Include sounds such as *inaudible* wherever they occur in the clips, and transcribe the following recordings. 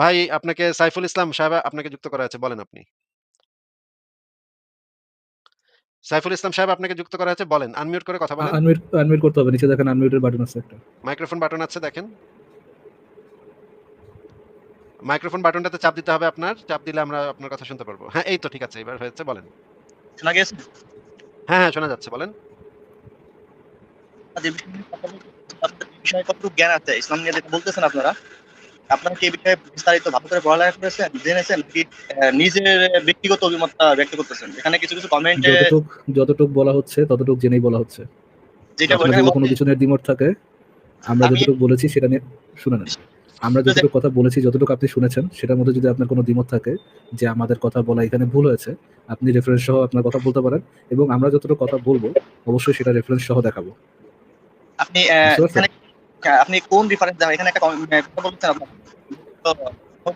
ভাই আপনাকে সাইফুল ইসলাম সাহেব আপনাকে যুক্ত করা হয়েছে। বলেন আপনি। সাইফুল ইসলাম সাহেব আপনাকে যুক্ত করা হয়েছে। বলেন। আনমিউট করে কথা বলেন। আনমিউট আনমিউট করতে হবে। নিচে দেখেন আনমিউটের বাটন আছে একটা। মাইক্রোফোন বাটন আছে দেখেন। মাইক্রোফোন বাটনটাতে চাপ দিতে হবে আপনার। চাপ দিলে আমরা আপনার কথা শুনতে পারব। হ্যাঁ, এই তো ঠিক আছে। এবার হয়েছে বলেন। শোনা গেছে? হ্যাঁ, হ্যাঁ শোনা যাচ্ছে বলেন। বিষয় কতটুকু জ্ঞান আছে? ইসলাম নিয়ে যেটা বলতেছেন আপনারা, আপনারা কি বিষয়ে বিস্তারিত ভালো করে পড়ালেখা করেছেন, জেনেছেন অ্যা নিজের ব্যক্তিগত অভিমতটা ব্যক্ত করতেছেন? এখানে কিছু, কিছু কমেন্টে যতটুক যতটুক বলা হচ্ছে ততটুক জেনেই বলা হচ্ছে। যেটা কোনো কিছু নিয়ে দ্বিমত থাকে, আমরা আমি যতটুকু বলেছি সেটা নিয়ে শুনে নেন। আমরা যতটুকু কথা বলেছি, যতটুকু আপনি শুনেছেন, সেটার মধ্যে যদি আপনার কোনো দ্বিমত থাকে যে আমাদের কথা বলা এখানে ভুল হয়েছে, আপনি রেফারেন্স সহ আপনার কথা বলতে পারেন এবং আমরা যতটুকু কথা বলব, অবশ্যই সেটা রেফারেন্স সহ দেখাবো। আপনি হ্যাঁ, আপনি কোন রেফারেন্স দেন? এখানে একটা অ্যা কথা বলছেন আপনার।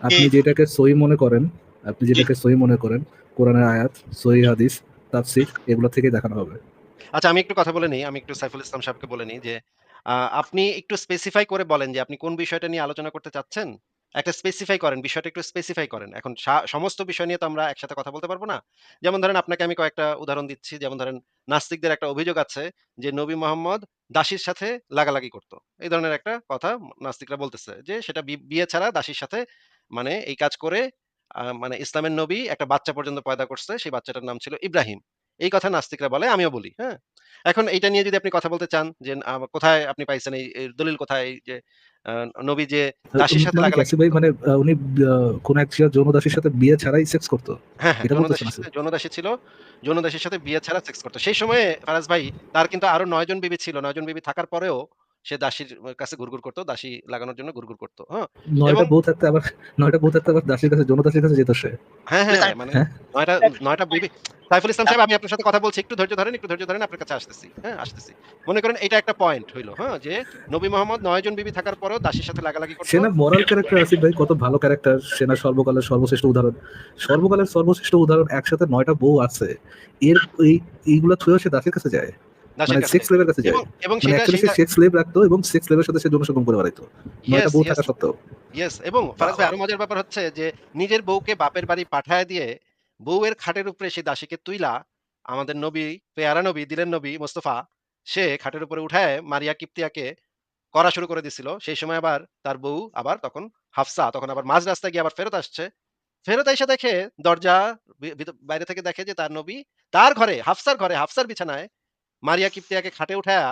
আপনি যেটাকে সহি মনে করেন, আপনি যেটাকে সহি মনে করেন, কোরআনের আয়াত, সহি হাদিস, তাফসীর এগুলো থেকেই দেখানো হবে। আচ্ছা আমি একটু কথা বলে নেই। আমি একটু সাইফুল ইসলাম সাহেবকে বলে নিই যে আপনি একটু স্পেসিফাই করে বলেন যে আপনি কোন বিষয়টা নিয়ে আলোচনা করতে চাচ্ছেন? একটা স্পেসিফাই করেন, বিষয়টা একটু স্পেসিফাই করেন। এখন সা সমস্ত বিষয় নিয়ে তো আমরা একসাথে কথা বলতে পারব না। যেমন ধরেন আপনাকে আমি কয়েকটা উদাহরণ দিচ্ছি। যেমন ধরেন নাস্তিকদের একটা অভিযোগ আছে যে নবী মোহাম্মদ দাসীর সাথে লাগালাগি করত। এই ধরনের একটা কথা নাস্তিকরা বলতেছে যে সেটা বিয়ে ছাড়া দাসীর সাথে মানে এই কাজ করে মানে ইসলামের নবী একটা বাচ্চা পর্যন্ত পয়দা করছে। সেই বাচ্চাটার নাম ছিল ইব্রাহিম। এই কথা নাস্তিকরা বলে, আমিও বলি। হ্যাঁ? এখন এইটা নিয়ে যদি আপনি কথা বলতে চান যে কোথায় আপনি পাইছেন এই দলিল কোথায়? যে নবী যে দাসীর সাথে লাগালাগি ভাই মানে উনি কোন এক ছিয়া যৌন দাসীর সাথে বিয়ে ছাড়াই সেক্স করত? হ্যাঁ, হ্যাঁ। যৌনদাসীর যৌনদাসী ছিল। যৌনদাসীর সাথে বিয়ে ছাড়া সেক্স করত। সেই সময়ে ফারাজ ভাই তার কিন্তু আরও ৯ জন বিবি ছিল। ৯ জন বিবি থাকার পরেও সে দাসীর কাছে ঘুরঘুর করত। দাসী লাগানোর জন্য ঘুরঘুর করত। হ্যাঁ? ৯ এবং টা বউ থাকতে আবার ৯ টা বউ থাকতে আবার দাসীর কাছে কাছে যেত সে। হ্যাঁ, হ্যাঁ। মানে হ্যাঁ? ৯ টা ৯ টা বিবি সাইফুল ইসলাম সাহেব আমি আপনার সাথে কথা বলছি। একটু ধৈর্য ধরেন, একটু ধৈর্য ধরেন। আপনার কাছে আসতেছি। হ্যাঁ, আসতেছি। মনে করেন এটা একটা পয়েন্ট হইল। হ্যাঁ? যে নবী মোহাম্মদ ৯ জন বিবি থাকার পরেও দাসীর সাথে লাগালাগি করত। সেনা মরাল ক্যারেক্টার আসিফ ভাই কত ভালো ক্যারেক্টার। সেনা সর্বকালের সর্বশ্রেষ্ঠ উদাহরণ। সর্বকালের সর্বশ্রেষ্ঠ উদাহরণ একসাথে নয়টা বউ আছে। এর এই এইগুলা থুয়েও সে দাসীর কাছে যায়। মানে সেক্স স্লেভের কাছে যায়। এবং এবং মানে সেটা সে সেক্স স্লেভ রাখতো এবং সেক্স স্লেভের সাথে সে যৌন করে বেড়াইতো। ৯ বউ থাকা সত্ত্বেও। ইয়েস এবং ফারাজ ভাই আরও মজার ব্যাপার হচ্ছে যে নিজের বউকে বাপের বাড়ি পাঠায় দিয়ে বউয়ের খাটের উপরে সেই দাসীকে তুইলা আমাদের নবী, পেয়ারা নবী, দিলের নবী মোস্তফা সে খাটের উপরে উঠায় মারিয়া কিপ্তিয়াকে করা শুরু করে দিছিল। সেই সময় আবার তার বউ আবার তখন হাফসা তখন আবার মাঝ রাস্তায় গিয়ে আবার ফেরত আসছে। ফেরত এসে দেখে দরজা বাইরে থেকে দেখে যে তার নবী তার ঘরে, হাফসার ঘরে, হাফসার বিছানায় মারিয়া কিপ্তিয়াকে খাটে উঠায়া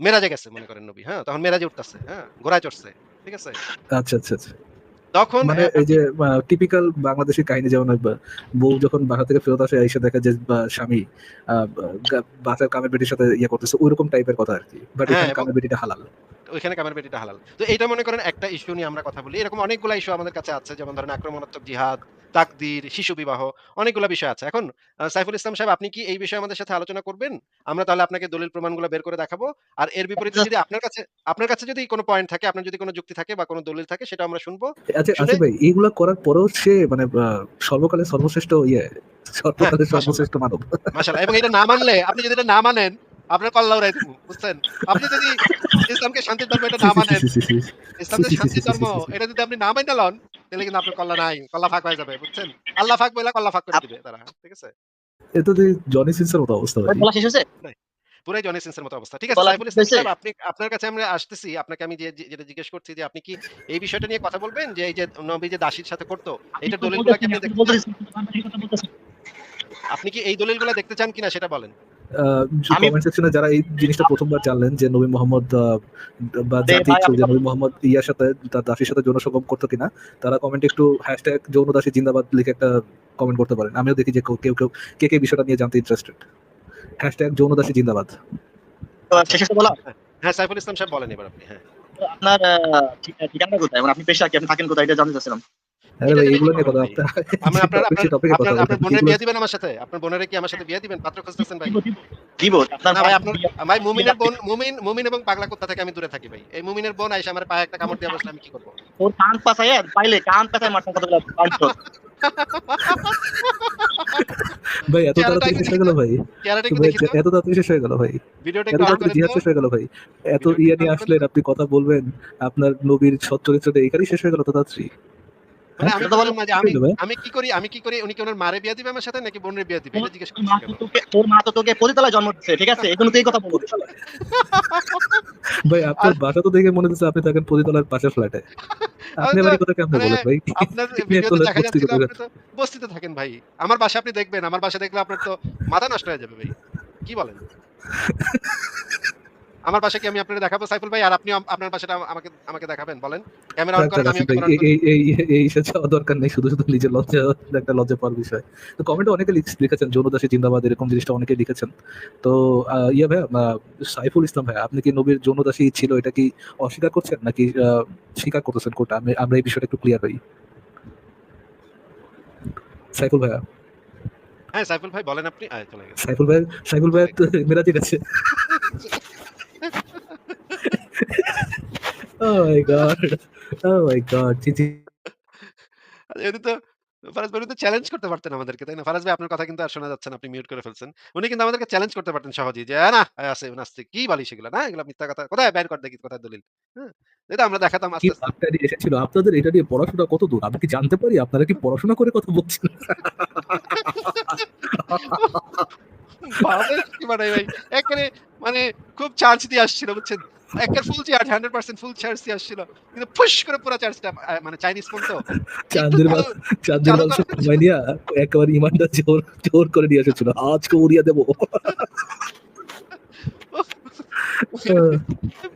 মেরাজে গেছে মনে করেন নবী। হ্যাঁ? তখন মেরাজে উঠতেছে। হ্যাঁ? ঘোড়ায় চড়ছে। ঠিক আছে? আচ্ছা, আচ্ছা, আচ্ছা। তখন মানে এই যে টিপিক্যাল বাংলাদেশি কাহিনী যেমন বউ যখন বাসা থেকে ফেরত আসে এসে দেখে যে স্বামী বাসার কামের বেটির সাথে ইয়ে করতেছে ওইরকম টাইপের কথা আর কি বাট হ্যাঁ, এবং কামের বেটিটা হালাল। ওইখানে কামের বেটিটা হালাল। তো এইটা মনে করেন একটা ইস্যু নিয়ে আমরা কথা বলি। এরকম অনেকগুলা ইস্যু আমাদের কাছে আছে। যেমন ধরেন আক্রমণাত্মক জিহাদ, তাকদীর, শিশু বিবাহ অনেকগুলা বিষয় আছে। এখন সাইফুল ইসলাম সাহেব আপনি কি এই বিষয়ে আমাদের সাথে আলোচনা করবেন? আমরা তাহলে আপনাকে দলিল প্রমাণগুলো বের করে দেখাবো। আর এর বিপরীতে যদি আপনার কাছে আপনার কাছে যদি কোনো পয়েন্ট থাকে, আপনার যদি কোনো যুক্তি থাকে বা কোনো দলিল থাকে সেটা আমরা শুনব। আচ্ছা আসিফ ভাই এইগুলা করার পরেও সে মানে আ সর্বকালের সর্বশ্রেষ্ঠ ইয়ে হ্যাঁ, সর্বকালের সর্বশ্রেষ্ঠ মানব। মাশাআল্লাহ এবং এটা না মানলে আপনি যদি এটা না মানেন আপনার কল্লা উড়াই। বুঝছেন? আপনি যদি ইসলামকে শান্তির ধর্ম এটা না মানেন। ইসলাম যে শান্তির ধর্ম। এটা যদি আপনি না মাইনা লন তাহলে কিন্তু আপনার কল্লা নাই। কল্লা ফাঁক হয়ে যাবে। বুঝছেন? আল্লাহ ফাঁক বইলা কল্লা ফাঁক করে দিবে তারা। ঠিক আছে? এ তো জনি সিনসের মতো অবস্থা ভাই। বলা শেষ হয়েছে? পুরাই জনি সিন্সের মতো অবস্থা। ঠিক আছে বলা সাইফুল ইসলাম? আপনি আপনার কাছে আমরা আসতেছি। আপনাকে আমি যে যেটা জিজ্ঞেস করছি যে আপনি কি এই বিষয়টা নিয়ে কথা বলবেন? যে এই যে নবী যে দাসীর সাথে করত এটার তো কি আপনি দেখতে। আপনি কি এই দলিলগুলা দেখতে চান কিনা সেটা বলেন? কমেন্ট সেকশনে যারা এই জিনিসটা ১ম বার জানলেন যে নবী মোহাম্মদ বা আমি যে নবী মোহাম্মদ ইয়ার সাথে তার দাসীর সাথে যৌন সঙ্গম করতো কিনা তারা কমেন্টে একটু হ্যাশট্যাগ যৌনদাসী জিন্দাবাদ লিখে একটা কমেন্ট করতে পারেন। আমিও দেখি যে কেউ কেউ কেউ কে, কে বিষয়টা নিয়ে জানতে ইন্টারেস্টেড। হ্যাশট্যাগ যৌন দাসী জিন্দাবাদ। হ্যাঁ, সাইফুল ইসলাম সাহেব বলেন এবার আপনি। হ্যাঁ। আপনার আ ঠি কোথায়? মানে আপনি পেশা কি? আপনি থাকেন কোথায়? এটা জানতে চাচ্ছিলাম। আরে ভাই এগুলো নিয়ে কথা ভাই? আপনার আমরা আপনার আপনার সে টপিকে কথা আপনার বলেন। আপনার বোনের বিয়ে দিবেন আমার সাথে? আপনার বোনেরে কি আমার সাথে বিয়ে দিবেন? পাত্র খুঁজতেছেন ভাই? দিব, দিব। দিব। আপনার ভাই ভাই আপনার ভাই মুমিনের বোন মুমিন মুমিন এবং পাগলা কুত্তা থেকে আমি দূরে থাকি ভাই। এই মুমিনের বোন আইসা আমার পায়ে একটা কামড় দিয়ে বসলে আমি কি করব? ওর কান পাইলে কান পাছায়। ভাই এত তাড়াতাড়ি শেষ হয়ে গেল ভাই। এত তাড়াতাড়ি শেষ হয়ে গেল ভাই এত তাড়াতাড়ি জিহাদ শেষ হয়ে গেল ভাই এত ইয়ে একটু নিয়ে আসলেন আপনি কথা বলবেন আপনার নবীর সৎ চরিত্রটা এখানেই শেষ হয়ে গেল তো তাড়াতাড়ি আমি তো বললাম না যে আমি আমি কি করি? আমি কি করি? উনি কি ওনার মারে বিয়ে দিবে আমার সাথে নাকি বোনের বিয়ে দিবে? এটা জিজ্ঞেস তোর মা করতেছি তো কেন? তোকে তোর মা তো তোকে পতিতলায় জন্ম দিচ্ছে ঠিক আছে? এই তুই কথা বলছিস ভাই আপনার বাসা তো দেখে মনে হচ্ছে আপনি থাকেন পতিতলার পাশের ফ্ল্যাটে আপনি আমি আবার তো এই কথা কেমনে মানে বলেন ভাই। আপনার ভিডিওতে দেখা বস্তি যাচ্ছিল আপনি তো বস্তিতে থাকেন ভাই। আমার বাসা আপনি দেখবেন আমার বাসা দেখলে আপনার তো মাথা নষ্ট হয়ে যাবে ভাই। কি বলেন? আমার পাশে কি আমি আপনাকে দেখাবো সাইফুল ভাই? আর আপনি আপনার বাসাটা আমাকে আমাকে দেখাবেন বলেন। ক্যামেরা অন করেন আমি ভাই, ক্যামেরা অন এই- এই এই যাওয়া দরকার নেই শুধু শুধু নিজের লজ্জা একটা লজ্জা পাওয়ার বিষয়। তো কমেন্টে অনেকে লিখ- লিখেছেন যৌনদাসী জিন্দাবাদ এরকম জিনিসটা অনেকে লিখেছেন। তো ইয়া ভাই সাইফুল ইসলাম ভাই আপনি কি নবীর যৌনদাসী ছিল এটা কি অস্বীকার করছেন নাকি স্বীকার করতেছেন কোটা? আমি আমরা এই বিষয়টা একটু ক্লিয়ার হই। সাইফুল ভাইয়া। হ্যাঁ সাইফুল ভাই বলেন আপনি। চলে গেছে। সাইফুল ভাই সাইফুল ভাই মেরাজে গেছে। Oh my god oh my god জি জি। তো ফারাজ ভাই তো চ্যালেঞ্জ করতে পারতেন আমাদেরকে তাই না? ফারাজ ভাই আপনার কথা কিন্তু আর শোনা যাচ্ছে না আপনি মিউট করে ফেলছেন। উনি কিন্তু আমাদেরকে চ্যালেঞ্জ করতে পারতেন সহজেই যে না আছে নাস্তিক কি বলি সেগুলো না? এগুলো মিথ্যা কথা কোথায়? বের কর দেখি কোথায় দলিল? হ্যাঁ এটা আমরা দেখাতাম আস্তে আস্তে। এসেছিল? আপনাদের এটা নিয়ে পড়াশোনা কত দূর? আমি কি জানতে পারি? আপনারা কি পড়াশোনা করে কথা বলছেন? মানে ভাই? একেবারে মানে খুব চার্জ দিয়ে আসছিল বুঝছেন? একের full charge hundred percent full charge দিয়ে আসছিল। কিন্তু ফুস করে পুরো চার্জটা মানে চাইনিজ ফোন তো। চাঁদের একটু চাঁদের চালু মাংস করা- কমাই নিয়ে একেবারে ইমানটা জোর জোর করে নিয়ে এসেছিল। আজকে উড়িয়ে দেবো। *laughs*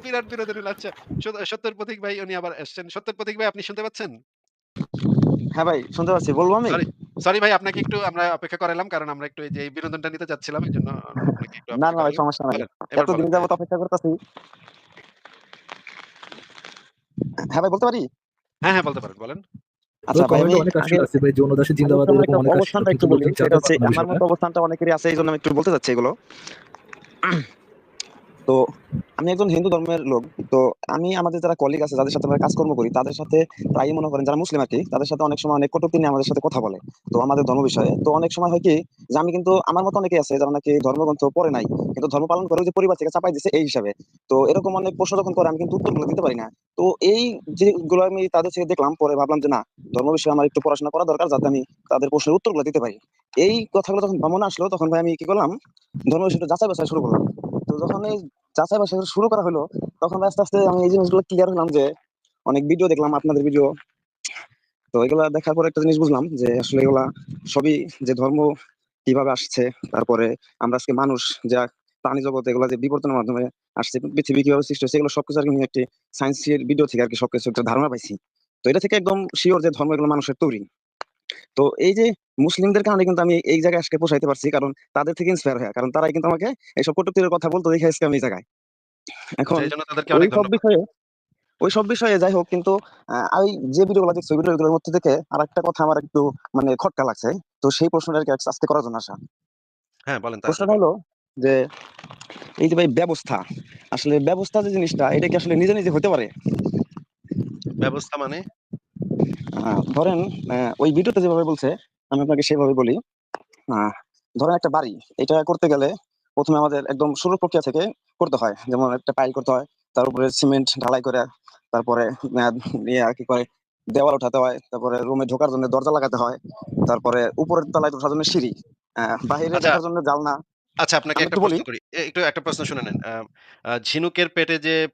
বিরাট বিরোধী রইল। আচ্ছা। সত- সত্যের প্রতীক ভাই উনি আবার এসছেন। সত্যের প্রতীক ভাই আপনি শুনতে পাচ্ছেন? হ্যাঁ ভাই শুনতে পাচ্ছি। বলব আমি. সরি ভাই আপনাকে একটু আমরা অপেক্ষা করালাম কারণ আমরা একটু এই যে বিনোদনটা নিতে চাচ্ছিলাম এই জন্য না না ভাই সমস্যা নাই। এতদিন বলেন। যাবত অপেক্ষা করতেছি। হ্যাঁ ভাই বলতে পারি? হ্যাঁ হ্যাঁ বলতে পারেন বলেন। আচ্ছা ভাই আমি অনেক আসলে আছে ভাই যৌনদাসী জিন্দাবাদ আমি একটা অনেক অবস্থানটা একটু বলি সেটা হচ্ছে আমার মতো অবস্থানটা অনেকেরই আছে এই জন্য আমি একটু বলতে চাচ্ছি এগুলো। তো আমি একজন হিন্দু ধর্মের লোক, তো আমি আমাদের যারা কলিগ আছে, যাদের সাথে আমরা কাজকর্ম করি, তাদের সাথে প্রায়ই মনে করেন যারা মুসলিম আর কি, তাদের সাথে অনেক সময় অনেক কটূক্তি নিয়ে আমাদের সাথে কথা বলে, তো আমাদের ধর্ম বিষয়ে। তো অনেক সময় হয় কি, যে আমি কিন্তু, আমার মতো অনেকে আছে যারা নাকি ধর্মগ্রন্থ পড়ে নাই, কিন্তু ধর্ম পালন করে যে পরিবার থেকে চাপাই দিছে এই হিসাবে। তো এরকম অনেক প্রশ্ন যখন করে, আমি কিন্তু উত্তরগুলো দিতে পারি না। তো এই যেগুলো আমি তাদের থেকে দেখলাম, পরে ভাবলাম যে না, ধর্ম বিষয়ে আমার একটু পড়াশোনা করা দরকার, যাতে আমি তাদের প্রশ্নের উত্তরগুলো দিতে পারি। এই কথাগুলো যখন মনে আসলো, তখন ভাই আমি কি করলাম, ধর্ম বিষয়টা যাচাই বাছাই শুরু করলাম। তো যখন এই যাচাই বাছাই শুরু করা হলো, তখন আস্তে আস্তে আমি এই জিনিসগুলো ক্লিয়ার হলাম যে অনেক ভিডিও দেখলাম, আপনাদের ভিডিও তো এগুলা দেখার পর একটা জিনিস বুঝলাম যে আসলে এগুলা সবই যে ধর্ম কীভাবে আসছে, তারপরে আমরা আজকে মানুষ, যা প্রাণী জগৎ এগুলা যে বিবর্তনের মাধ্যমে আসছে, পৃথিবী কীভাবে সৃষ্টি হচ্ছে এগুলো সবকিছু আর কি একটি সায়েন্সের ভিডিও থেকে আর কি সবকিছু একটা ধারণা পাইছি। তো এটা থেকে একদম শিওর যে ধর্ম এগুলো মানুষের তৈরি। তো এই যে মুসলিমদের কারণে কিন্তু আমি এই জায়গায় আজকে পৌঁছাইতে পারছি কারণ তাদের থেকে ইন্সপায়ার হয়ে কারণ তারাই কিন্তু আমাকে এইসব কটুক্তির কথা বলতে দেখে আজকে আমি এই জায়গায়। এখন ওই সব বিষয়ে ওই সব বিষয়ে যাই হোক কিন্তু আমি যে ভিডিওগুলো দেখছি ভিডিওগুলোর মধ্যে থেকে আর একটা কথা আমার একটু মানে খটকা লাগছে। তো সেই প্রশ্নটা আর কি আজকে করার জন্য আসা। হ্যাঁ বলেন প্রশ্নটা হলো যে এই যে ভাই ব্যবস্থা আসলে ব্যবস্থা যে জিনিসটা এটা কি আসলে নিজে নিজে হতে পারে? ব্যবস্থা মানে? ধরেন ওই ভিডিওতে যেভাবে বলছে আমি আপনাকে সেভাবে বলি ধরেন একটা বাড়ি এটা করতে গেলে প্রথমে আমাদের একদম শুরু প্রক্রিয়া থেকে করতে হয় যেমন একটা পাইল করতে হয় তার উপরে সিমেন্ট ঢালাই করে তারপরে ইয়ে আর কি করে দেওয়াল উঠাতে হয় তারপরে রুমে ঢোকার জন্য দরজা লাগাতে হয় তারপরে উপরের তলায় ওঠার জন্য সিঁড়ি আহ, বাহিরে আচ্ছা। দেখার জন্য জালনা আচ্ছা আপনাকে আমি একটা একটু বলি। প্রশ্ন করি। এ- একটু একটা প্রশ্ন শুনে নেন। আহ, আহ, ঝিনুকের পেটে যে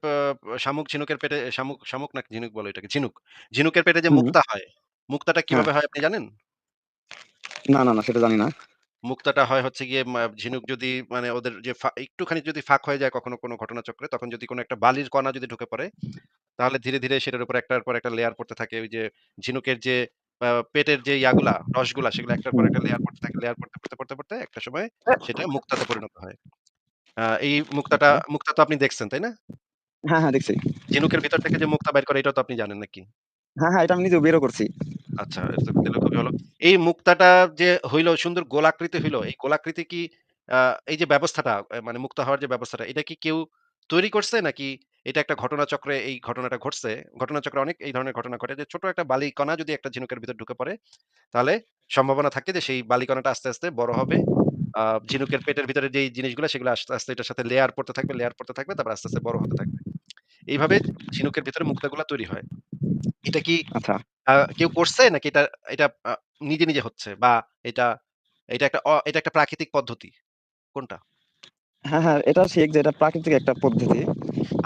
শামুক ঝিনুকের পেটে শামুক শামুক না ঝিনুক বলে এটাকে ঝিনুক। ঝিনুকের পেটে যে হুম। মুক্তা হয় মুক্তাটা কীভাবে হয় আপনি জানেন? না না না সেটা জানি না। মুক্তাটা হয় হচ্ছে গিয়ে মা- ঝিনুক যদি মানে ওদের যে ফা- একটুখানি যদি ফাঁক হয়ে যায় কখনো কোনো ঘটনাচক্রে তখন যদি কোনো একটা বালির কণা যদি ঢুকে পড়ে তাহলে ধীরে ধীরে সেটার উপর একটার পর একটা লেয়ার পড়তে থাকে। ওই যে ঝিনুকের যে পেটের যে ইয়াগুলা রসগুলা সেগুলো একটার পর একটা লেয়ার পড়তে থাকে লেয়ার পড়তে পড়তে পড়তে পড়তে একটা সময় সেটা মুক্তাতে পরিণত হয়। এই মুক্তাটা মুক্তা তো আপনি দেখছেন তাই না? হ্যাঁ হ্যাঁ দেখছি। ঝিনুকের ভিতর থেকে যে মুক্তা বের করে এটা তো আপনি জানেন নাকি? হ্যাঁ হ্যাঁ এটা আমি নিজে বেরো করছি। আচ্ছা এটা খুবই ভালো। এই মুক্তাটা যে হইল সুন্দর গোলাকৃতি হইল এই গোলাকৃতি কি আহ, এই যে ব্যবস্থাটা মানে মুক্ত হওয়ার যে ব্যবস্থাটা এটা কি কেউ তৈরি করছে নাকি এটা একটা ঘটনাচক্রে এই ঘটনাটা ঘটছে। ঘটনাচক্রে অনেক এই ধরনের ঘটনা ঘটে যে ছোট একটা বালিকণা যদি একটা ঝিনুকের ভিতর ঢুকে পড়ে, তাহলে সম্ভাবনা থাকে যে সেই বালিকণাটা আস্তে, আস্তে বড় হবে। ঝিনুকের পেটের ভিতরে যেই জিনিসগুলা সেগুলো আস্তে, আস্তে এটার সাথে লেয়ার পড়তে থাকবে, লেয়ার পড়তে থাকবে। তারপর আস্তে, আস্তে বড় হতে থাকবে। এইভাবে ঝিনুকের ভিতরে মুক্তাগুলা তৈরি হয়। এটা কি আচ্ছা কেউ করছে নাকি এটা এটা নিজে, নিজে হচ্ছে বা এটা এটা একটা এটা একটা প্রাকৃতিক পদ্ধতি? কোনটা? হ্যাঁ হ্যাঁ এটা ঠিক যে এটা প্রাকৃতিক একটা পদ্ধতি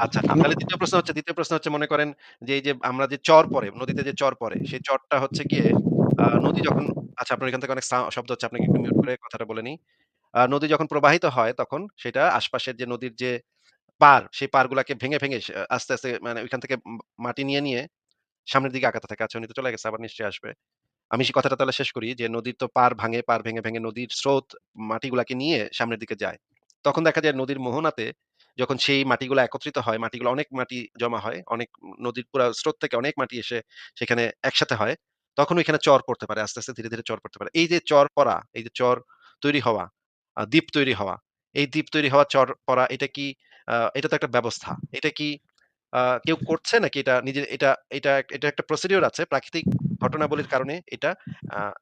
আচ্ছা, তাহলে ২য় প্রশ্ন হচ্ছে ২য় প্রশ্ন হচ্ছে মনে করেন যে এই যে আমরা যে চর পড়ে, নদীতে যে চর পড়ে, সেই চরটা হচ্ছে গিয়ে নদী যখন আচ্ছা আপনার এখান থেকে অনেক শব্দ হচ্ছে আপনাকে একটু মিউট করে কথাটা বলে নদী যখন প্রবাহিত হয় তখন সেটা আশপাশের যে নদীর যে পাড়, সেই পাড়গুলাকে ভেঙে, ভেঙে আস্তে, আস্তে মানে ওইখান থেকে মাটি নিয়ে, নিয়ে সামনের দিকে আগাতে থাকে। আচ্ছা উনি তো চলে গেছে আবার নিশ্চয়ই আসবে। আমি সেই কথাটা তাহলে শেষ করি যে নদীর তো পাড় ভাঙে, পাড় ভেঙে, ভেঙে নদীর স্রোত মাটিগুলাকে নিয়ে সামনের দিকে যায়। তখন দেখা যায় নদীর মোহনাতে যখন সেই মাটিগুলা একত্রিত হয়, মাটিগুলো অনেক মাটি জমা হয়। অনেক নদীর পুরা স্রোত থেকে অনেক মাটি এসে সেখানে একসাথে হয়। তখন ওইখানে চর পড়তে পারে। আস্তে, আস্তে ধীরে, ধীরে চর পড়তে পারে। এই যে চর পড়া, এই যে চর তৈরি হওয়া, দ্বীপ তৈরি হওয়া, এই দ্বীপ তৈরি হওয়া, চর পড়া এটা কি এটা তো একটা ব্যবস্থা। এটা কি কেউ করছে নাকি এটা নিজের এটা এটা এটা একটা প্রসিডিওর আছে। প্রাকৃতিক ঘটনাবলীর কারণে এটা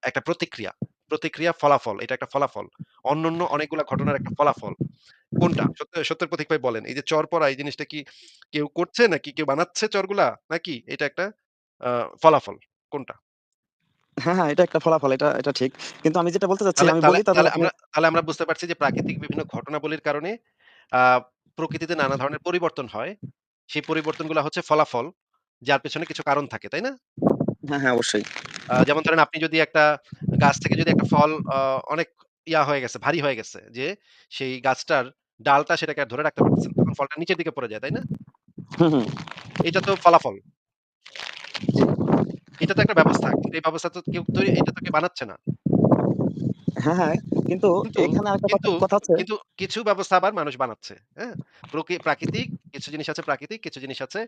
একটা প্রতিক্রিয়া। প্রতিক্রিয়া, ফলাফল। এটা একটা ফলাফল। অন্যান্য অনেকগুলা ঘটনার একটা ফলাফল। কোনটা? সত্যের প্রতীক ভাই বলেন। এই যে চর পড়া এই জিনিসটা কি কেউ করছে নাকি কেউ বানাচ্ছে চরগুলা? নাকি এটা একটা ফলাফল? কোনটা? হ্যাঁ হ্যাঁ এটা একটা ফলাফল এটা এটা ঠিক কিন্তু আমি যেটা বলতে চাচ্ছি আমি বলি তাহলে আমরা তাহলে আমরা বুঝতে পারছি যে প্রাকৃতিক বিভিন্ন ঘটনাবলীর কারণে প্রকৃতিতে নানা ধরনের পরিবর্তন হয়। সেই পরিবর্তনগুলা হচ্ছে ফলাফল। যার পেছনে কিছু কারণ থাকে, তাই না? হ্যাঁ হ্যাঁ অবশ্যই যেমন ধরেন আপনি যদি একটা গাছ থেকে যদি একটা ফল অনেক ইয়া হয়ে গেছে, ভারী হয়ে গেছে যে সেই গাছটার ডালটা সেটাকে ধরে রাখতে পারতেছেন। তখন ফলটা নিচের দিকে পড়ে যায়, তাই না? এটা তো ফলাফল। এটা তো একটা ব্যবস্থা। কিন্তু এই ব্যবস্থা তো কেউ তৈরি এটা তো কেউ বানাচ্ছে না। হ্যাঁ হ্যাঁ কিন্তু কিন্তু, এখানে আরেকটা কথা কিন্তু, কিন্তু কিছু ব্যবস্থা আবার মানুষ বানাচ্ছে। হ্যাঁ? প্রাকৃতিক কিছু জিনিস আছে প্রাকৃতিক, কিছু জিনিস আছে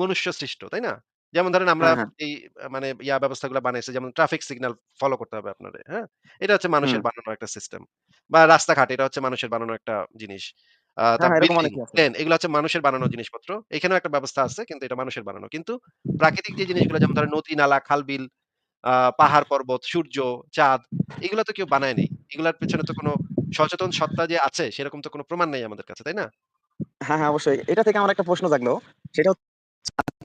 মনুষ্য সৃষ্ট, তাই না? যেমন ধরেন আমরা হ্যাঁ হ্যাঁ এই মানে ইয়া ব্যবস্থাগুলা বানাইছি যেমন ট্রাফিক সিগন্যাল ফলো করতে হবে আপনারে। হ্যাঁ? এটা হচ্ছে হুম মানুষের বানানো একটা সিস্টেম। বা রাস্তাঘাট এটা হচ্ছে মানুষের বানানো একটা জিনিস। হ্যাঁ তার হ্যাঁ এরকম বিল্ডিং, অনেকই আছে প্লেন এগুলো হচ্ছে মানুষের বানানো জিনিসপত্র। এখানেও একটা ব্যবস্থা আছে কিন্তু এটা মানুষের বানানো। কিন্তু প্রাকৃতিক যে জিনিসগুলো যেমন ধরেন নদী, নালা, খাল-বিল, আ পাহাড়, পর্বত, সূর্য, চাঁদ এগুলা তো কেউ বানায় নাই। এগুলার পেছনে তো কোনো সচেতন সত্তা যে আছে সেরকম তো কোনো প্রমাণ নেই আমাদের কাছে, তাই না? হ্যাঁ হ্যাঁ অবশ্যই এটা থেকে আমার একটা প্রশ্ন জাগলো সেটা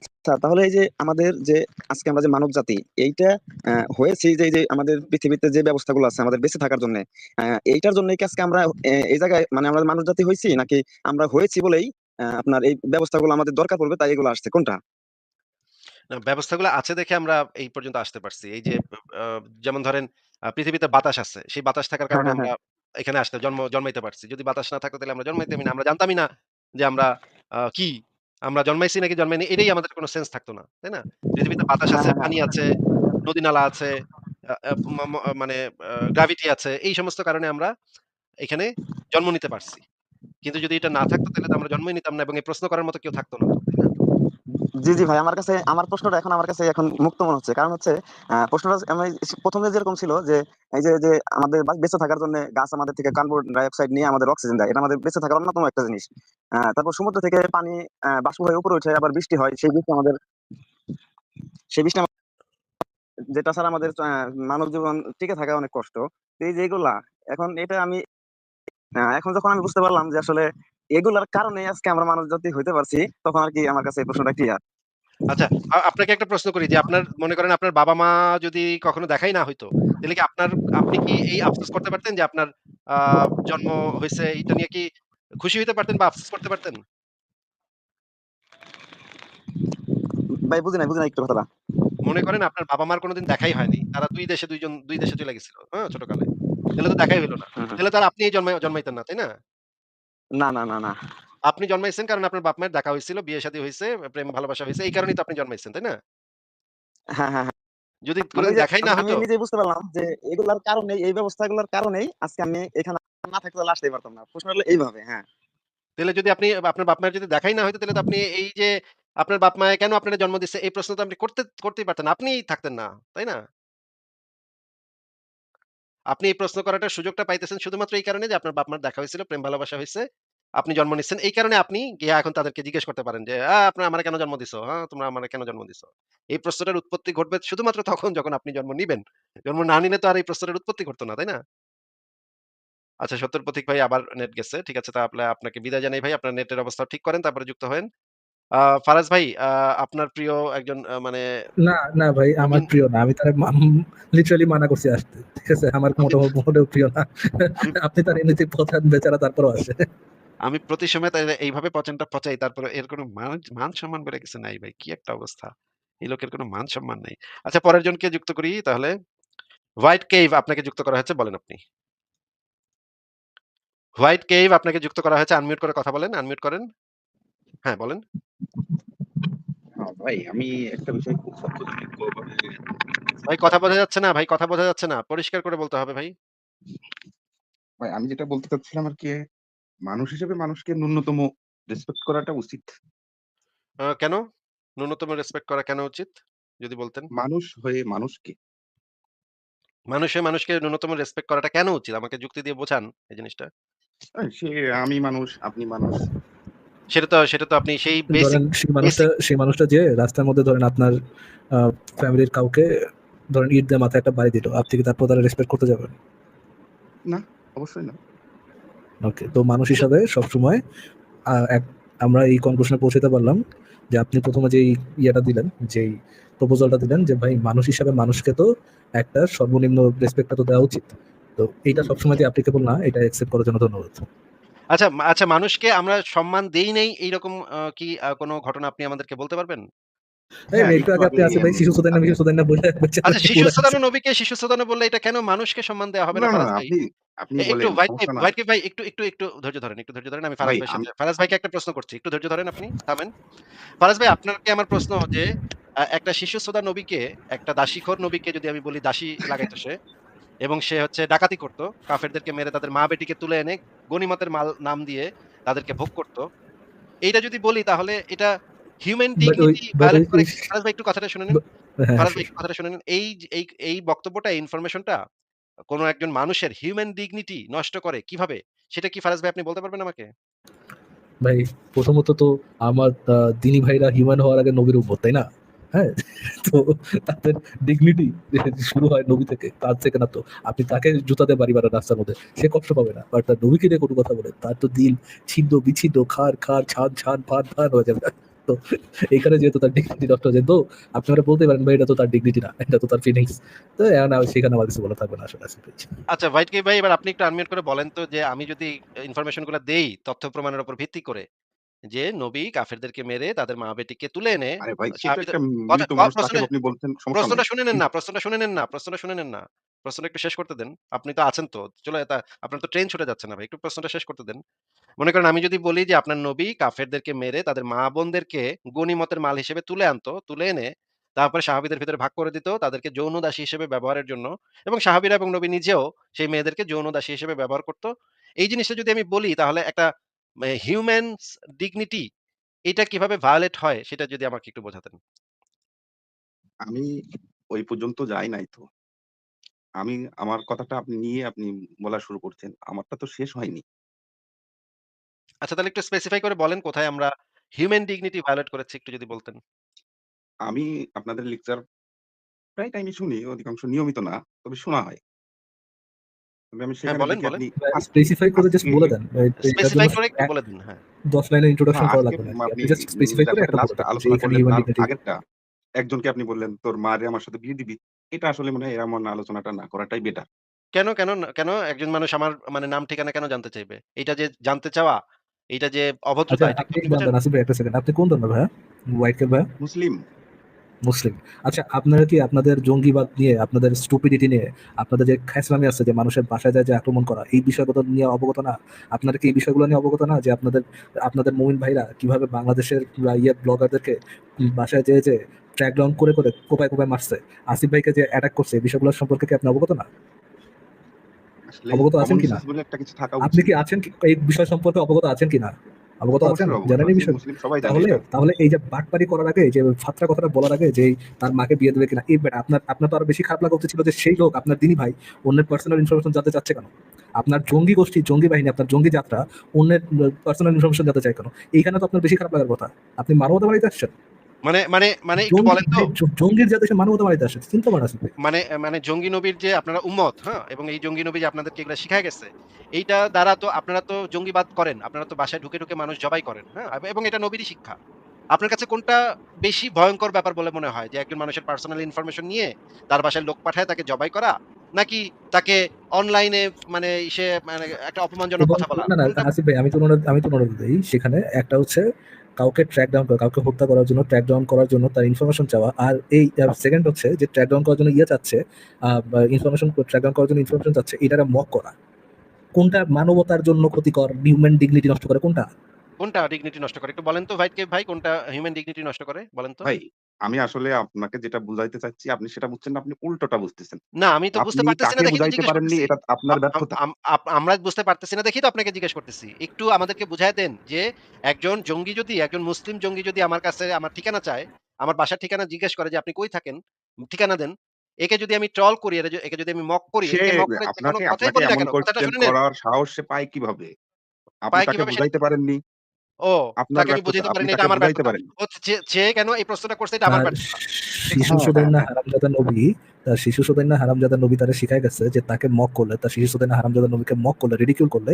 আচ্ছা তাহলে এই যে আমাদের যে আজকে আমরা যে মানব জাতি এইটা হয়েছে যে যে আমাদের পৃথিবীতে যে ব্যবস্থাগুলো আছে আমাদের বেঁচে থাকার জন্য এইটার জন্য কি আজকে আমরা এই জায়গায় মানে আমরা মানব জাতি হয়েছি নাকি আমরা হয়েছি বলেই আপনার এই ব্যবস্থাগুলো আমাদের দরকার পড়বে তাই এগুলো আসছে কোনটা না ব্যবস্থাগুলো আছে দেখে আমরা এই পর্যন্ত আসতে পারছি। এই যে যেমন ধরেন পৃথিবীতে বাতাস আছে। সেই বাতাস থাকার হ্যাঁ কারণে হ্যাঁ হ্যাঁ আমরা এখানে আসতে জন্ম জন্মাইতে পারছি। যদি বাতাস না থাকতো তাহলে আমরা জন্মাইতামই না। আমরা জানতামই না যে আমরা কি? আমরা জন্মাইছি নাকি জন্মাইনি এটাই আমাদের কোনো সেন্স থাকতো না। তাই না? পৃথিবীতে বাতাস হ্যাঁ আছে, হ্যাঁ হ্যাঁ পানি আছে, নদী-নালা আছে, আ আ ম ম মানে গ্রাভিটি গ্র্যাভিটি আছে। এই সমস্ত কারণে আমরা এখানে জন্ম নিতে পারছি। কিন্তু যদি এটা না থাকতো তাহলে তো আমরা জন্মই নিতাম না এবং এই প্রশ্ন করার মতো কেউ থাকতো না? জি, জি ভাই আমার কাছে আমার প্রশ্নটা এখন আমার কাছে এখন মুক্ত মনে হচ্ছে। কারণ হচ্ছে প্রশ্নটা আমি ১ম এ যেরকম ছিল যে এই যে, যে আমাদের বেঁচে থাকার জন্য গাছ আমাদের থেকে কার্বন ডাই অক্সাইড নিয়ে আমাদের অক্সিজেন দেয়। এটা আমাদের বেঁচে থাকার অন্যতম একটা জিনিস। তারপর সমুদ্র থেকে পানি বাষ্প হয়ে উপরে উঠে আবার বৃষ্টি হয়। সেই বৃষ্টি আমাদের সেই বৃষ্টি যেটা ছাড়া আমাদের মানব জীবন টিকে থাকা অনেক কষ্ট। এই যেগুলা এখন এটা আমি এখন যখন আমি বুঝতে পারলাম যে আসলে এগুলার কারণেই আজকে আমরা মানব জাতি হইতে পারছি, তখন আরকি আমার কাছে এই প্রশ্নটা ক্লিয়ার। আচ্ছা, আপনাকে একটা প্রশ্ন করি যে আপনার মনে করেন আপনার বাবা-মা যদি কখনো দেখাই না হইতো, তাহলে কি আপনার আপনি কি এই আফসোস করতে পারতেন যে আপনার জন্ম হইছে এটা নিয়ে কি খুশি হইতে পারতেন বা আফসোস করতে পারতেন? ভাই বুঝি নাই, বুঝি নাই একটু কথাটা। মনে করেন আপনার বাবা-মার কোনোদিন দেখাই হয়নি। তারা দুই দেশে ২ জন ২ দেশে চলে গেছিল, হ্যাঁ? ছোটকালে। তাহলে তো দেখাই হইল না। তাহলে তো আর আপনি জন্মাইতেন না, তাই না? না, না, না, না। আপনি জন্মাইছেন কারণ আপনার বাপ-মায়ের দেখা হইছিল, বিয়ে-শাদী হইছে, প্রেম ভালোবাসা হইছে। এই কারণেই তো আপনি জন্মাইছেন, তাই না? হ্যাঁ, হ্যাঁ, হ্যাঁ। যদি মানে ওই যে দেখাই না আমি আমি হতো নিজেই বুঝতে পারলাম যে এগুলার কারণেই এই ব্যবস্থাগুলোর কারণেই আজকে আমি এখানে না থাকলে তাহলে আসতেই পারতাম না। প্রশ্ন হলো এইভাবে, হ্যাঁ। তাহলে যদি আপনি আপনার বাপ-মায়ের যদি দেখাই না হইতো তাহলে তো আপনি এই যে আপনার বাপ-মায়ে কেন আপনারে জন্ম দিছে এই প্রশ্ন তো আপনি করতে করতেই পারতেন। আপনিই থাকতেন না। তাই না? আপনি এই প্রশ্ন করাটার সুযোগটা পাইতেছেন শুধুমাত্র এই কারণে যে আপনার বাপ-মার দেখা হইছিল, প্রেম ভালোবাসা হইছে। আপনি জন্ম নিচ্ছেন। এই কারণে আপনি গিয়ে এখন তাদেরকে জিজ্ঞেস করতে পারেন যে, "আ আপনারা আমারে কেন জন্ম দিছো? হ্যাঁ, তোমরা আমারে কেন জন্ম দিছো?" এই প্রশ্নটার উৎপত্তি ঘটবে শুধুমাত্র তখন যখন আপনি জন্ম নিবেন। জন্ম না নিলে তো আর এই প্রশ্নটার উৎপত্তি ঘটতো না, তাই না? আচ্ছা সত্যের প্রতীক ভাই আবার নেট গেছে। ঠিক আছে তাহলে আপনাকে বিদায় জানাই ভাই। আপনার নেটের অবস্থা ঠিক করেন তারপরে যুক্ত হয়েন। ফারাজ ভাই আপনার প্রিয় একজন মানে না, না ভাই আমার আমি- প্রিয় না। আমি তারে লিটারালি মানা করছি আসতে। ঠিক আছে? আমার আমি- মোটেও প্রিয় না। আপনি তার এমনিতে পচান বেচারা তারপরেও আসে। আমি প্রতি সময় তাইলে এইভাবে পচনটা পচাই তারপরে এর কোনো মান মান সম্মান বলে কিছু নাই ভাই। কি একটা অবস্থা। এই লোকের কোনো মান সম্মান নেই। আচ্ছা পরের জনকে যুক্ত করি তাহলে। হোয়াইট কেভ আপনাকে যুক্ত করা হয়েছে বলেন আপনি। হোয়াইট কেভ আপনাকে যুক্ত করা হয়েছে। আনমিউট করে কথা বলেন। আনমিউট করেন। হ্যাঁ, বলেন। হ্যাঁ, ভাই আমি একটা বিষয় খুব ভাই কথা বোঝা যাচ্ছে না, ভাই কথা বোঝা যাচ্ছে না। পরিষ্কার করে বলতে হবে ভাই। ভাই আমি যেটা বলতে চাচ্ছিলাম আরকি মানুষ হিসেবে মানুষকে ন্যূনতম রেসপেক্ট করাটা উচিত। কেন? ন্যূনতম রেসপেক্ট করা কেন উচিত? যদি বলতেন। মানুষ হয়ে মানুষকে মানুষে মানুষকে ন্যূনতম রেসপেক্ট করাটা কেন উচিত? আমাকে যুক্তি দিয়ে বোঝান এই জিনিসটা। সে আমি মানুষ, আপনি মানুষ। সেটা তো সেটা তো আপনি সেই বেসিক সেই মানুষটা সেই মানুষটা যে রাস্তার মধ্যে ধরেন আপনার ফ্যামিলির কাউকে ধরেন ইট দিয়ে মাথায় একটা বাড়ি দিল। আপনি কি তারপর তারে রেসপেক্ট করতে যাবেন? না, অবশ্যই না। ওকে। তো মানুষ হিসাবে সবসময় এক আমরা এই কনক্লুশনে পৌঁছাতে পারলাম যে আপনি ১ম এ যেই ইয়েটা দিলেন, যেই প্রপোজালটা দিলেন যে ভাই মানুষ হিসাবে মানুষকে তো একটা সর্বনিম্ন রেসপেক্টটা তো দেওয়া উচিত। তো এইটা সবসময় যে অ্যাপ্লিকেবল না এটা অ্যাকসেপ্ট করার জন্য ধন্যবাদ। আচ্ছা, মা আচ্ছা মানুষকে আমরা সম্মান দেই নাই এইরকম আ কি আ কোন ঘটনা আপনি আমাদেরকে বলতে পারবেন? এই হ্যাঁ, একটু একটু আগে আপনি আসিফ ভাই আমি শিশু বলে আচ্ছা শিশু পুরা নবীকে শিশু শ্রোতানো বললে এটা কেন মানুষকে সম্মান দেওয়া হবে না না, না, ফারাজ ভাই? আপনি আপনি এ একটু বলেন হোয়াইট সমস্যা নাই। হোয়াইট ভাই একটু একটু একটু ধৈর্য ধরেন, একটু ধৈর্য ধরেন। আমি ফারাজ ভাই ভাইয়ের আমি সাথে ফারাজ ভাইকে একটা প্রশ্ন করছি। একটু ধৈর্য ধরেন আপনি, থামেন। ফারাজ ভাই আপনাকে আমার প্রশ্ন যে আ একটা শিশু শ্রোতা নবীকে, একটা দাসীখোর নবীকে যদি আমি বলি দাসী লাগাইতো সে এবং সে হচ্ছে ডাকাতি করত। কাফেরদেরকে মেরে তাদের মা-বেটিকে তুলে এনে গনিমতের মাল নাম দিয়ে তাদেরকে ভোগ করত। এইটা যদি বলি তাহলে এটা হিউম্যান ফারাজ ভাই একটু কথাটা শুনে নিন। হ্যাঁ, ফারাজ ভাই কথাটা শুনে নিন। এই এই এই বক্তব্যটা, ইনফরমেশনটা কোন একজন মানুষের হিউম্যান ডিগনিটি নষ্ট করে কীভাবে? সেটা কি ফারাজ ভাই আপনি বলতে পারবেন আমাকে? ভাই প্রথমত তো আমার দিনী ভাইরা হিউম্যান হওয়ার আগে নবীর উপর তাই না? হ্যাঁ? তো তাদের ডিগনিটি শুরু হয় নবী থেকে, থেকে না তো। আপনি তাকে জুতা দিয়ে বাড়ি রাস্তার মধ্যে, সে কষ্ট পাবে না। বাট তার নবীকে নিয়ে কটু কথা বলে, তার তো দিল খার, খার, ছান, ছান, ফান, ফান হয়ে যাবে। তো এইখানে যেহেতু তার ডিগনিটি নষ্ট হয়ে তো আপনি আমারে বলতে পারেন ভাই এটা তো তার ডিগনিটি না, এটা তো তার ফিলিংস। তো এখন সেখানে আমার কিছু বলা থাকবে না আসলে। আচ্ছা কে ভাই এবার আপনি একটু আনমিউট করে বলেন তো যে আমি যদি ইনফরমেশনগুলা দেই তথ্য প্রমাণের উপর ভিত্তি করে যে নবী কাফেরদেরকে মেরে তাদের মা-বেটিকে তুলে এনে আরে ভাই সে একটা মৃত মানুষ তাকে আপনি বলছেন প্রশ্নটা শুনে নেন না, প্রশ্নটা শুনে নেন না, প্রশ্নটা শুনে নেন না। প্রশ্নটা একটু শেষ করতে দেন। আপনি তো আছেন তো। চলে তা আপনার তো ট্রেন ছুটে যাচ্ছে না ভাই। একটু প্রশ্নটা শেষ করতে দেন। মনে করেন আমি যদি বলি যে আপনার নবী কাফেরদেরকে মেরে তাদের মা-বোনদেরকে গনিমতের মাল হিসেবে তুলে আনতো, তুলে এনে তারপরে সাহাবীদের ভিতরে ভাগ করে দিত তাদেরকে যৌন দাসী হিসেবে ব্যবহারের জন্য এবং সাহাবীরা এবং নবী নিজেও সেই মেয়েদেরকে যৌন দাসী হিসেবে ব্যবহার করত। এই জিনিসটা যদি আমি বলি তাহলে একটা মে হিউম্যানস ডিগনিটি এটা কীভাবে ভায়োলেট হয় সেটা যদি আমাকে একটু বোঝাতেন। আমি ওই পর্যন্ত যাই নাই তো। আমি আমার কথাটা আপনি নিয়ে আপনি বলা শুরু করছেন। আমারটা তো শেষ হয়নি। আচ্ছা তাহলে একটু স্পেসিফাই করে বলেন কোথায় আমরা হিউম্যান ডিগনিটি ভায়োলেট করেছি একটু যদি বলতেন। আমি আপনাদের লেকচার প্রায় টাইমই শুনি, অধিকাংশ নিয়মিত না। তবে শোনা হয়। আমি হ্যাঁ সেখানে বলেন, বলেন। আপনি স্পেসিফাই করে জাস্ট বলে দেন। স্পেসিফাই করে একটু বলে দিন। হ্যাঁ। ১০ লাইনের ইন্ট্রোডাকশন করা লাগবে না। আপনি আপনি জাস্ট স্পেসিফাই করে একটা লাস্ট আলোচনা করলেন হিউম্যান তার ডিগনিটি আগেরটা একজনকে আপনি বললেন, "তোর মারে আমার সাথে বিয়ে দিবি।" এটা আসলে মনে হয় এমন আলোচনাটা না করাটাই বেটার। কেন, কেন, না কেন একজন মানুষ আমার মানে নাম ঠিকানা কেন জানতে চাইবে? এইটা যে জানতে চাওয়া, এইটা যে অভদ্রতা আচ্ছা এটা আপনি ভাই কোন ধর্মের ভাইয়া? হোয়াইট ভাইয়া? মুসলিম। মুসলিম। আচ্ছা আপনারা কি আপনাদের জঙ্গিবাদ নিয়ে, আপনাদের স্টুপিডিটি নিয়ে, আপনাদের যে খ্যাঁচড়ামি আছে যে মানুষের বাসায় যায় যে আক্রমণ করা, এই বিষয়গুলো নিয়ে অবগত না? আপনারা কি এই বিষয়গুলো নিয়ে অবগত না? যে আপনাদের আপনাদের মুমিন ভাইরা কীভাবে বাংলাদেশের ইয়ে ব্লগারদেরকে বাসায় যেয়ে, যে ট্র্যাক ডাউন করে, করে কোপায়, কোপায় মারছে। আসিফ ভাইকে যে অ্যাটাক করছে এই বিষয়গুলো সম্পর্কে কি আপনি অবগত না? অবগত আছেন কিনা? আপনি কি আছেন কি এই বিষয় সম্পর্কে অবগত আছেন কিনা? অবগত আছেন? জানেন এই। বিষয়? তাহলে তাহলে এই যে বাটপারি করার আগে যে ফাত্রা কথাটা বলার আগে যে তার মাকে বিয়ে দেবে কিনা এই আপনার আপনার তো আরও বেশি খারাপ লাগা ছিল যে সেই লোক আপনার দিনই ভাই অন্যের পার্সোনাল ইনফরমেশন জানতে চাচ্ছে কেন? আপনার জঙ্গি গোষ্ঠী, জঙ্গি বাহিনী, আপনার জঙ্গি যাত্রা অন্যের পার্সোনাল ইনফরমেশন জানতে চায় কেন? এইখানে তো আপনার বেশি খারাপ লাগার কথা। আপনি মানবতা বাড়িতে আসছেন। মানে মানে মানে একটু বলেন তো? জঙ্গির সে মানবতাবাদীতে আসে। চিন্তা আসিফ মানে মানে জঙ্গি নবীর যে আপনারা উম্মত, হ্যাঁ? এবং এই জঙ্গি নবী যে আপনাদেরকে এগুলা শিখায় গেছে। এইটা দ্বারা তো আপনারা তো জঙ্গিবাদ করেন। আপনারা তো বাসায় ঢুকে, ঢুকে মানুষ জবাই করেন, হ্যাঁ? এবং এটা নবীরই শিক্ষা। আপনার কাছে কোনটা বেশি ভয়ংকর ব্যাপার বলে মনে হয়? যে একজন মানুষের পার্সোনাল ইনফরমেশন নিয়ে তার বাসায় লোক পাঠায় তাকে জবাই করা? নাকি তাকে অনলাইনে মানে সে মানে একটা অপমানজনক কথা বলা? না, না, আসিফ ভাই আমি তুলনা আমি তুলনা দেই। সেখানে একটা হচ্ছে কাউকে ট্র্যাক ডাউন করা, কাউকে হত্যা করার জন্য ট্র্যাক ডাউন করার জন্য তার ইনফরমেশন চাওয়া। আর এই সেকেন্ড হচ্ছে যে ট্র্যাক ডাউন করার জন্য ইয়ে চাচ্ছে ইনফরমেশন ট্র্যাক ডাউন করার জন্য ইনফরমেশন চাচ্ছে এটা মক করা। কোনটা মানবতার জন্য ক্ষতিকর, হিউম্যান ডিগনিটি নষ্ট করে কোনটা? কোনটা ডিগনিটি নষ্ট করে? একটু বলেন তো ভাইকে ভাই কোনটা হিউম্যান ডিগনিটি নষ্ট করে? বলেন তো? ভাই, আমি আসলে আপনাকে যেটা বুঝাইতে চাচ্ছি আপনি সেটা বুঝছেন না, আপনি উল্টোটা বুঝতেছেন। না, আমি তো বুঝতে আপনি পারতেছি না কাকে দেখেই তো বুঝাইতে জিজ্ঞেস পারেননি করতেছি। এটা আপনার আম ব্যর্থতা। আম আমরা বুঝতে পারতেছি না দেখেই তো আপনাকে জিজ্ঞেস করতেছি। একটু আমাদেরকে বুঝায় দেন যে একজন জঙ্গি যদি একজন মুসলিম জঙ্গি যদি আমার কাছে আমার ঠিকানা চায়, আমার বাসার ঠিকানা জিজ্ঞেস করে যে আপনি কই থাকেন? ঠিকানা দেন। একে যদি আমি ট্রল করি, এরে য একে যদি আমি মক করি, সে একে মক করে যে কোনো আপনাকে কথাই আপনাকে বলি না এমন কেন? কথাটা কোয়েশ্চেন শুনে নেন। করার সাহস সে পায় কীভাবে? আপনি পায় তাকে কীভাবে সেটা বুঝাইতে পারেননি। ও তাকে আমি। বুঝাইতে পারিনি এটা আমার বুঝাইতে ব্যর্থতা। ও সে সে কেন এই প্রশ্নটা করছে এটা আমার ব্যর্থতা। শিশু সুদাইনা হ্যাঁ। হারামজাদা নবী শিশু সুদাইনা হারামজাদা নবী তারে শিখায় গেছে যে তাকে মক করলে তার শিশু সুদাইনা হারামজাদা নবীকে মক করলে রিডিকিউল করলে,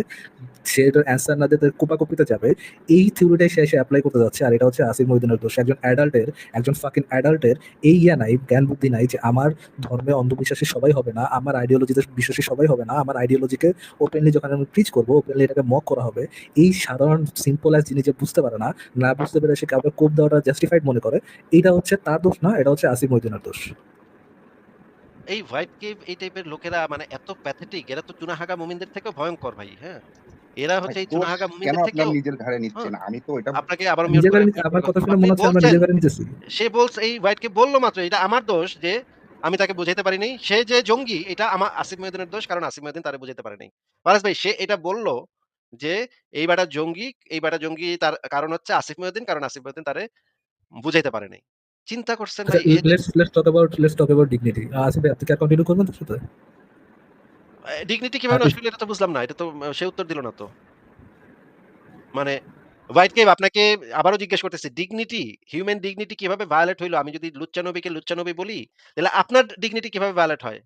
সে এটার অ্যান্সার না দিয়ে তার কোপাকুপিতে যাবে। এই থিওরিটাই সে এসে অ্যাপ্লাই করতে যাচ্ছে, আর এটা হচ্ছে আসিফ মহিউদ্দিনের দোষ। একজন অ্যাডাল্টের একজন ফাকিং অ্যাডাল্টের এই ইয়া নাই, জ্ঞান বুদ্ধি নাই যে আমার ধর্মে অন্ধবিশ্বাসী সবাই হবে না, আমার আইডিওলজিতে বিশ্বাসী সবাই হবে না, আমার আইডিওলজিকে ওপেনলি যখন আমি প্রিচ করব ওপেনলি এটাকে মক করা হবে। এই সাধারণ সিম্পল অ্যাজ জিনিস যে বুঝতে পারে না না বুঝতে পেরে সে কাউকে কোপ দেওয়াটা জাস্টিফাইড মনে করে, এটা হচ্ছে তার দোষ না, এটা হচ্ছে আসিফ মহিউদ্দিনের দোষ। এই হোয়াইট কেভ এই টাইপের লোকেরা মানে এত প্যাথেটিক এরা তো চুনাহাগা মুমিনদের থেকেও ভয়ঙ্কর ভাই, হ্যাঁ? এরা হচ্ছে এই চুনাহাগা মুমিনদের আপনার থেকেও নিজের ঘাড়ে হ্যাঁ, নিচ্ছেন? আমি তো এটা আপনাকে আবারও মিউট করে আমার কথা শুনে মনে হচ্ছে আমরা নিজের বাড়ি নিতেছি সে বলছে এই হোয়াইট কেভ বলল মাত্র এটা আমার দোষ যে আমি তাকে বুঝাইতে পারিনি। সে যে জঙ্গি এটা আমার আসিফ মহিউদ্দিনের দোষ কারণ আসিফ মহিউদ্দিন তারে বুঝাইতে পারে নাই। ফারাজ ভাই সে এটা বলল যে এই বেটা জঙ্গি, এই বেটা জঙ্গি তার কারণ হচ্ছে আসিফ মহিউদ্দিন কারণ আসিফ মহিউদ্দিন তারে বুঝাইতে পারে নাই। চিন্তা করছেন আচ্ছা ভাই let's let's talk about let's talk about dignity ভাই আপনি কি কন্টিনিউ করবেন তার সাথে ডিগনিটি কীভাবে নষ্ট হলো এটা তো বুঝলাম না। এটা তো সে উত্তর দিল না তো। মানে হোয়াইট কেভ আপনাকে আবারও জিজ্ঞেস করতেছি ডিগনিটি, হিউম্যান ডিগনিটি কীভাবে ভায়োলেট হইল? আমি যদি লুচ্চা নবীকে লুচ্চা নবী বলি, তাহলে আপনার ডিগনিটি কীভাবে ভায়োলেট হয়?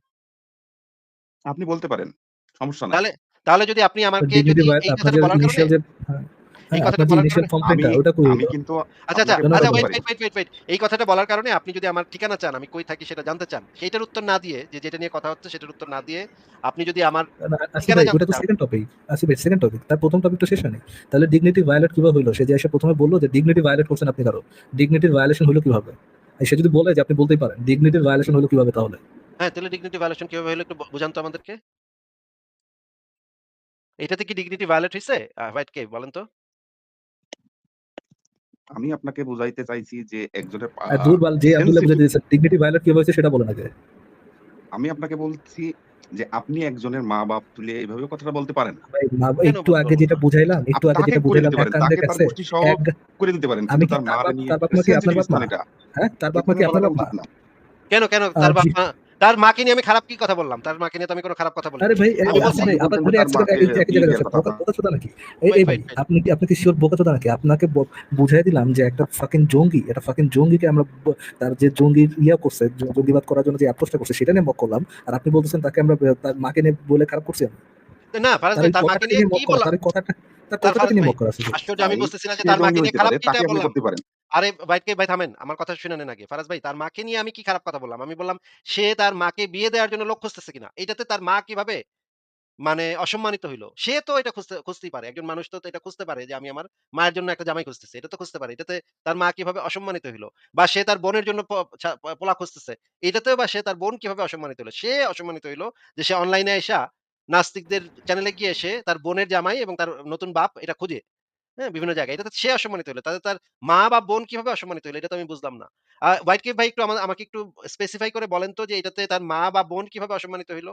আপনি বলতে পারেন। সমস্যা নাই। তাহলে তাহলে যদি আপনি আমাকে যদি এই কথাটা বলার কারণে এই কথাটা বলার কারণে আমি কমপ্লেইনটা ওটা কই আমি হলো? কিন্তু আচ্ছা, আচ্ছা, আচ্ছা wait, wait, wait, wait, wait. এই কথাটা বলার কারণে আপনি যদি আমার ঠিকানা চান, আমি কই থাকি সেটা জানতে চান। সেইটার উত্তর না দিয়ে যে যেটা নিয়ে কথা হচ্ছে সেটার উত্তর না দিয়ে আপনি যদি আমার ঠিকানা ওটা তো second topic Asif second topic তার প্রথম টপিক তো শেষ হয়নি তাহলে ডিগনিটি ভায়োলেট কীভাবে হলো সে যে এসে প্রথমে বলল যে ডিগনিটি ভায়োলেট করছেন আপনি কারও ডিগনিটির ভায়োলেশন হলো কীভাবে সে যদি বলে যে আপনি বলতেই পারেন ডিগনিটির ভায়োলেশন হলো কীভাবে তাহলে হ্যাঁ, তাহলে ডিগনিটি ভায়োলেশন কীভাবে হলো একটু বুঝান তো আমাদেরকে। এটাতে কি ডিগনিটি ভায়োলেট হইছে? হোয়াইট কেভ বলেন তো? আমি আপনাকে বুঝাইতে চাইছি যে একজনের আ আর দূর বাল যে আব্দুল্লাহ বুঝে সেনসিটিভ ডিগনিটি ভায়োলেট কীভাবে হয়েছে সেটা বলেন আগে আমি আপনাকে বলছি যে আপনি একজনের মা-বাপ তুলে এভাবে কথাটা বলতে পারেন না। ভাই মা কেন একটু আগে যেটা বুঝাইলাম একটু আগে যেটা বুঝাইলাম তার কাছে করে দিতে পারেন। আমি তার বাপ তার বাপ মা কি আপনার বাপ এটা। হ্যাঁ তার বাপ মা কি আপনার বাপ না। কেন, কেন তার বাপ মা তার মাকে নিয়ে আমি খারাপ কি কথা বললাম? তার মাকে নিয়ে তো আমি কোনো খারাপ কথা বলি আরে ভাই আপনি আবার এক জায়গায় বোকা চোদা নাকি? এই ভাই। আপনি কি আপনি কি শিওর বোকা চোদা নাকি? আপনাকে বুঝাই দিলাম যে একটা ফাকিং জঙ্গি এটা ফাকিং জঙ্গিকে আমরা তার যে জঙ্গি ইয়া করছে জঙ্গিবাদ করার জন্য যে অ্যাপ্রোচটা করছে সেটা নিয়ে মক করলাম। আর আপনি বলতেছেন তাকে আমরা তার মাকে নিয়ে বলে খারাপ করছি আমি না ফারাজ ভাই তার মাকে নিয়ে কি বললাম? তার কথাটা তার নিয়ে ভাই মক করা আশ্চর্য আমি বুঝতেছি না যে তার মাকে নিয়ে খারাপ বললাম? করতে পারেন। আরে ভাইকে ভাই থামেন। আমার কথা শুনে নেন আগে। ফারাজ ভাই তার মাকে নিয়ে আমি কি খারাপ কথা বললাম? আমি বললাম সে তার মাকে বিয়ে দেওয়ার জন্য লোক খুঁজতেছে কিনা। এটাতে তার মা কীভাবে মানে অসম্মানিত হইল? সে তো এটা খুঁজতে খুঁজতেই পারে। একজন মানুষ তো এটা খুঁজতে পারে যে আমি আমার মায়ের জন্য একটা জামাই খুঁজতেছি। এটা তো খুঁজতে পারে। এটাতে তার মা কীভাবে অসম্মানিত হইল? বা সে তার বোনের জন্য পোলা খুঁজতেছে। এটাতেও বা সে তার বোন কীভাবে অসম্মানিত হইল? সে অসম্মানিত হইল যে সে অনলাইনে আইসা নাস্তিকদের চ্যানেলে গিয়ে সে তার বোনের জামাই এবং তার নতুন বাপ এটা খুঁজে। হ্যাঁ? বিভিন্ন জায়গায়। এটাতে সে অসম্মানিত হইল। তাতে তার মা বা বোন কীভাবে অসম্মানিত হইল? এটা তো আমি বুঝলাম না। আ হোয়াইট কেভ ভাই একটু আমা আমাকে একটু স্পেসিফাই করে বলেন তো যে এটাতে তার মা বা বোন কীভাবে অসম্মানিত হইল?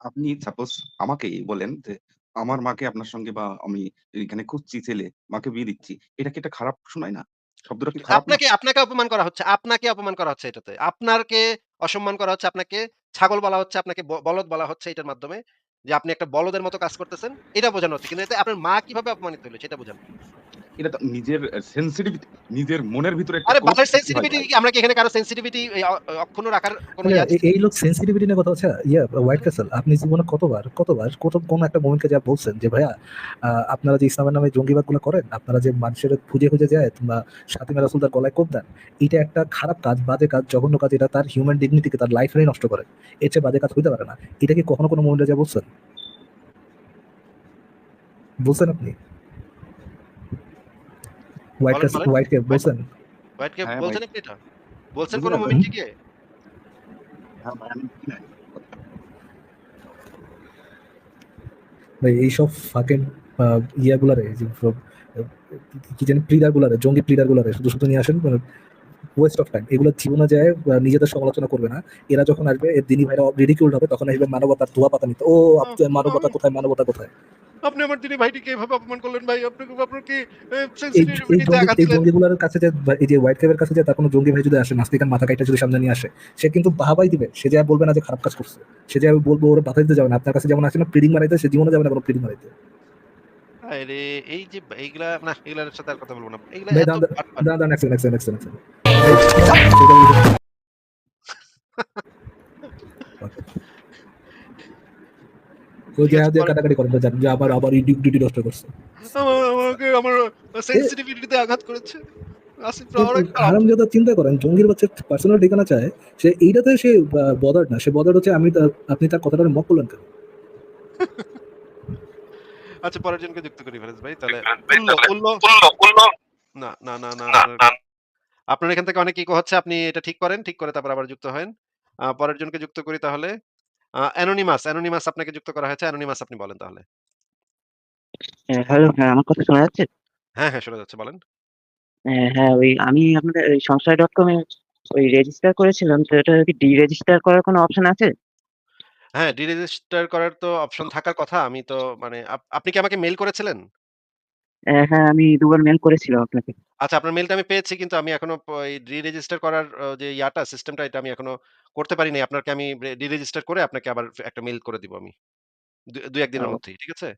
আপনি সাপোজ আমাকেই বলেন যে আমার মাকে আপনার সঙ্গে বা আমি এখানে খুঁজছি ছেলে, মাকে বিয়ে দিচ্ছি। এটা কি একটা খারাপ শোনায় না? শব্দটা কি খারাপ আপনাকে আপনাকে অপমান করা হচ্ছে। আপনাকে অপমান করা হচ্ছে এটাতে। আপনারকে অসম্মান করা হচ্ছে, আপনাকে ছাগল বলা হচ্ছে, আপনাকে বলদ বলা হচ্ছে এটার মাধ্যমে যে আপনি একটা বলদের মতো কাজ করতেছেন। এটা বোঝানো হচ্ছে। কিন্তু এতে আপনার মা কীভাবে অপমানিত হলো সেটা বুঝান। এটা তো নিজের সেনসিটিভিটি নিজের মনের ভিতরে একটা আরে সৃষ্টি সেনসিটিভিটি ভাই। আমরা কি এখানে কারও সেনসিটিভিটি এই অক্ষুণ্ণ রাখার কোনো এই লোক সেন্সিটিভিটি নিয়ে কথা হচ্ছে ইয়া হোয়াইট ক্যাসেল আপনি জীবনে কতবার কতবার কত কোন একটা মোমেন্টকে যা বলছেন যে ভাইয়া আহ, আপনারা যে ইসলামের নামে জঙ্গিবাদগুলো করেন আপনারা যে মানুষের খুঁজে খুঁজে যায় তোমরা সাথিমা রাসুল তার গলায় কোপ দেন এটা একটা খারাপ কাজ বাজে কাজ জঘন্য কাজ এটা তার হিউম্যান ডিগনিটিকে তার লাইফটাই নষ্ট করে। এর চেয়ে বাজে কাজ হইতে পারে না। এটা কি কখনো কোনো মোমেন্টে যা বলছেন? বলছেন আপনি? হোয়াইট ক্যাপ হোয়াইট ক্যাপ বলছেন হোয়াইট ক্যাপ বলছেন আপনি এটা? বলছেন কোন ভাই। গিয়ে? হ্যাঁ নাই। ভাই এইসব ফাঁকেন ইয়াগুলারে যে কি জানি প্লিডার গুলারে জঙ্গি প্লিডার গুলারে শুধু শুধু নিয়ে আসেন ওয়েস্ট অফ টাইম এগুলো জীবনে যায় নিজেদের সমালোচনা করবে না। এরা যখন আসবে এর দিনী ভাইরা রিডিকিউল্ড হবে তখন আসবে মানবতার ধোয়া পাতা নিতে। ও মানবতা কোথায় মানবতা কোথায়? আপনি আমার দিদি ভাইটিকে এভাবে অপমান করলেন ভাই। আপনাকে আপনার কি সেনসিটিভিটিতে আঘাত এই জঙ্গিগুলোর কাছে যে এই যে হোয়াইট ক্যাবের কাছে যে তার কোনো জঙ্গি ভাই যদি আসে নাস্তিকান মাথা কাইটা যদি সামনে নিয়ে আসে সে কিন্তু বাহাবাই দিবে। সে যা বলবে না যে খারাপ কাজ করছে। সে যা বলব ওর বাধা দিতে যাবে না। আপনার কাছে যেমন আসে না প্রিডিং মারাইতে সে জীবনে যাবে না কোনো প্রিডিং মারাইতে। এই যে এইগুলা না সাথে আর কথা বলব না। যে কাটাকাটি যে আবার আবার ডিউটি নষ্ট করছে। আমাকে আমার সেনসিটিভিটিতে আঘাত করেছে। যাদা চিন্তা করেন জঙ্গির বাচ্চা পার্সোনাল ঠিকানা চায় সে এইটাতে সে বদার না। সে বদার হচ্ছে আমি আপনি তার কথাটা মক করলেন কেন? *laughs* আচ্ছা পরের জনকে যুক্ত করি ফেরেজ ভাই তাহলে না না না। আপনার এখান থেকে অনেক ইকো হচ্ছে আপনি এটা ঠিক করেন ঠিক করে তারপর আবার যুক্ত হন পরের জনকে যুক্ত করি তাহলে। অ্যানোনিমাস অ্যানোনিমাস আপনাকে যুক্ত করা হয়েছে অ্যানোনিমাস আপনি বলেন তাহলে। হ্যালো হ্যাঁ আমার কথা শোনা যাচ্ছে? হ্যাঁ হ্যাঁ শোনা যাচ্ছে বলেন। হ্যাঁ, হ্যাঁ ওই আমি আপনাদের ওই সংশয় ডট কমে ওই রেজিস্টার করেছিলাম তো এটা কি ডি রেজিস্টার করার কোনো অপশন আছে? হ্যাঁ ডিরেজিস্টার করার তো অপশন থাকার কথা। আমি তো মানে আপ- আপনি কি আমাকে মেল করেছিলেন? হ্যাঁ আমি দুবার মেল করেছিলাম আপনাকে। আচ্ছা আপনার মেলটা আমি পেয়েছি কিন্তু আমি এখনও প- এই ডিরেজিস্টার করার যে ইয়াটা সিস্টেমটা এটা আমি এখনও করতে পারিনি। আপনাকে আমি ডিরেজিস্টার করে আপনাকে আবার একটা মেল করে দিব আমি। দু একদিনের ও। মধ্যেই ঠিক আছে?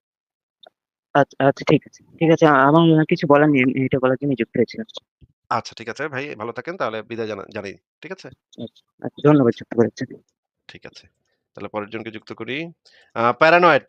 আচ্ছা আচ্ছা ঠিক আছে ঠিক আছে। আ- আমার কিছু বলার নেই আমি এটা বলার জন্য যুক্ত হয়েছিলাম। আচ্ছা ঠিক আছে ভাই ভালো থাকেন তাহলে বিদায় জানা জানাই ঠিক আছে? আচ্ছা ধন্যবাদ যুক্ত করেছেন ঠিক আছে। তাহলে পরের জনকে যুক্ত করি। প্যারানয়েড